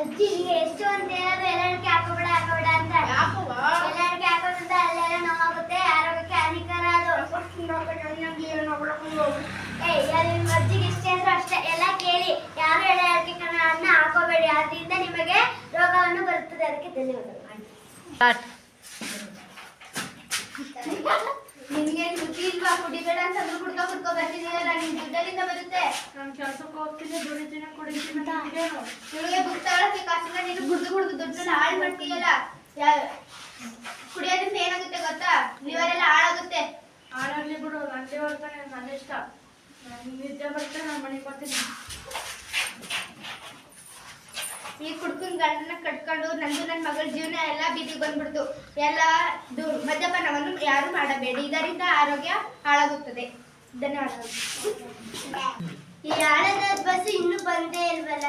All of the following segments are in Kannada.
ಎಷ್ಟು ಅಂತ ಹೇಳೋದು ಹಾಕೋಬೇಡ ಹಾಕೋಬೇಡ ಅಂತ. ಹಾಕೋದ್ರಿಂದ ಅಲ್ಲೆಲ್ಲ ನೋವಾಗುತ್ತೆ ಆರೋಗ್ಯಕ್ಕೆ ಹಾನಿಕರ ಅದು. ಅಜ್ಜಿಗೆ ಇಷ್ಟೇ ಅಂದ್ರೆ ಅಷ್ಟೇ. ಎಲ್ಲ ಕೇಳಿ ಯಾರು ಎಳೆಯಾರಿಕೆ ಹಾಕೋಬೇಡಿ. ಅದರಿಂದ ನಿಮಗೆ ರೋಗವನ್ನು ಬರುತ್ತದೆ. ಅದಕ್ಕೆ ಧನ್ಯವಾದಗಳು. ನಿನ್ಗೆ ಬುದ್ಧಿ ಇಲ್ವಾ ಕುಡಿಬೇಡ ಅಂತಂದ್ರು ಕುಡ್ಕೊ ಕುಡ್ಕೊ ಬರ್ತಿದೀಯಲ್ಲ. ದುಡ್ಡಲ್ಲಿಂದ ಬರುತ್ತೆ? ನಾನು ಕೆಲಸಕ್ಕೆ ಹೋಗ್ತೀನಿ ದುಡಿತೀನಿ ಕುಡಿತೀನಿ ಕೊಡಿ ನಿಮಗೆ ಬುಕ್ತಾಳಕ್ಕೆ ಕಾಸಿಲ್ಲ ನೀನು ಕುಡ್ದು ಕುಡ್ದು ದುಡ್ಡನ್ನ ಹಾಳು ಮಾಡ್ತೀಯಲ್ಲ ಕುಡಿಯೋದ್ರಿಂದ ಏನಾಗುತ್ತೆ ಗೊತ್ತಾ? ನೀವರೆಲ್ಲ ಹಾಳಾಗುತ್ತೆ. ಹಾಳಾಗ್ಲಿ ಬಿಡು ನಂದೇ ಬರ್ತಾನೆ ನನ್ನ ಇಷ್ಟ. ನಾನು ನಿದ್ದೆ ಬರ್ತೇನೆ ನಾನು ಮನೆಗೆ ಬರ್ತೀನಿ. ಈ ಕುಡ್ಕೊಂಡ್ ಗಂಡನ ಕಟ್ಕೊಂಡು ನಂದು ನನ್ನ ಮಗಳ ಜೀವನ ಎಲ್ಲ ಬೀದಿಗೆ ಬಂದ್ಬಿಡ್ತು. ಎಲ್ಲ ಮದ್ಯಪಾನವನ್ನು ಯಾರು ಮಾಡಬೇಡಿ. ಇದರಿಂದ ಆರೋಗ್ಯ ಹಾಳಾಗುತ್ತದೆ. ಧನ್ಯವಾದಗಳು. ಈ ಆಳದ ಬಸ್ ಇನ್ನೂ ಬಂದೇ ಇಲ್ವಲ್ಲ?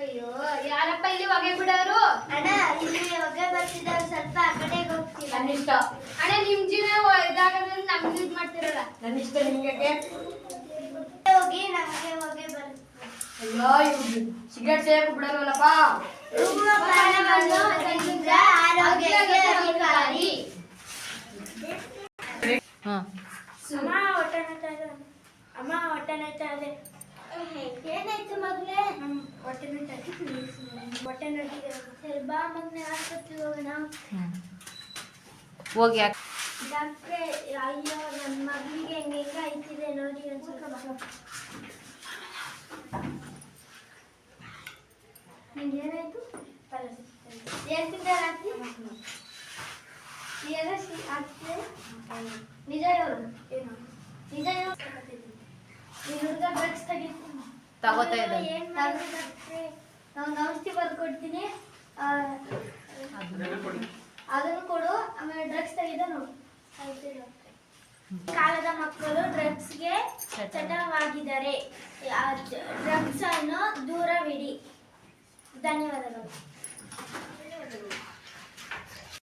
ಅಯ್ಯೋ ಯಾರಪ್ಪ ಇಲ್ಲಿ ಹೊಗೆ ಬಿಡೋರು? ಅಣ್ಣ ಇಲ್ಲಿ ಹೊಗೆ ಬರ್ತಿದ್ದಾರೆ ಸ್ವಲ್ಪ ಆ ಕಡೆಗೆ ನನ್ನ ಅಣ್ಣ ನಿಮ್ ಜೀವನ ಇದಾಗದ್ರೆ ನಮ್ಗೆ ಇದು ಮಾಡ್ತಿರಲ್ಲ. ನನ್ನ ಇಷ್ಟ ನಿಮ್ಗೆ ಹೋಗಿ ನಮಗೆ ಹೊಗೆ ಬರುತ್ತೆ. ಅಯ್ಯೋ ಇವ್ರು ಸಿಗರೇಟ್ ಸೇರಕ್ಕೆ ಬಿಡಲ್ವಲ್ಲಪ್ಪ? ಆರೋಗ್ಯಕ್ಕೆ ಹಾನಿಕಾರಿ ಹಾ. ಅಮ್ಮ ಹೊಟ್ಟೆ ನೋಯ್ತಾ ಇದೆ. ಅಮ್ಮ ಹೊಟ್ಟೆ ನೋಯ್ತಾ ಇದೆ. ಏನಾಯ್ತು ಮಗಳೇ? ಹೊಟ್ಟೆ ನೋಯ್ತಾ ಹೊಟ್ಟೆ ನೋಯ್ತಿದೆ. ಸರಿ ಬಾ ಮಗನೇ ಆಸ್ಪತ್ರೆಗೆ ಹೋಗೋಣ. ಹೋಗಿ ಡಾಕ್ಟ್ರೆ ಅಯ್ಯೋ ನನ್ನ ಮಗಳಿಗೆ ಹೆಂಗೆ ಹೆಂಗೆ ಆಯ್ತಿದೆ ನೋಡಿ ಒಂದು ಸ್ವಲ್ಪ. ನಿಂಗೆ ಏನಾಯ್ತು? ಏನ್ ತಿಂದೆ ರಾತ್ರಿ? ತಗೋತಾ ನಾನು ಔಷಧಿ ಬರ್ಕೊಡ್ತೀನಿ ಆ, ಅದನ್ನು ಕೊಡು ಆಮೇಲೆ ಡ್ರಗ್ಸ್ ತೆಗೆದ ನೋಡು. ಕಾಲದ ಮಕ್ಕಳು ಡ್ರಗ್ಸ್ಗೆ ಚಟವಾಗಿದ್ದಾರೆ. ಡ್ರಗ್ಸ್ ಅನ್ನು ದೂರವಿಡಿ. ಧನ್ಯವಾದಗಳು.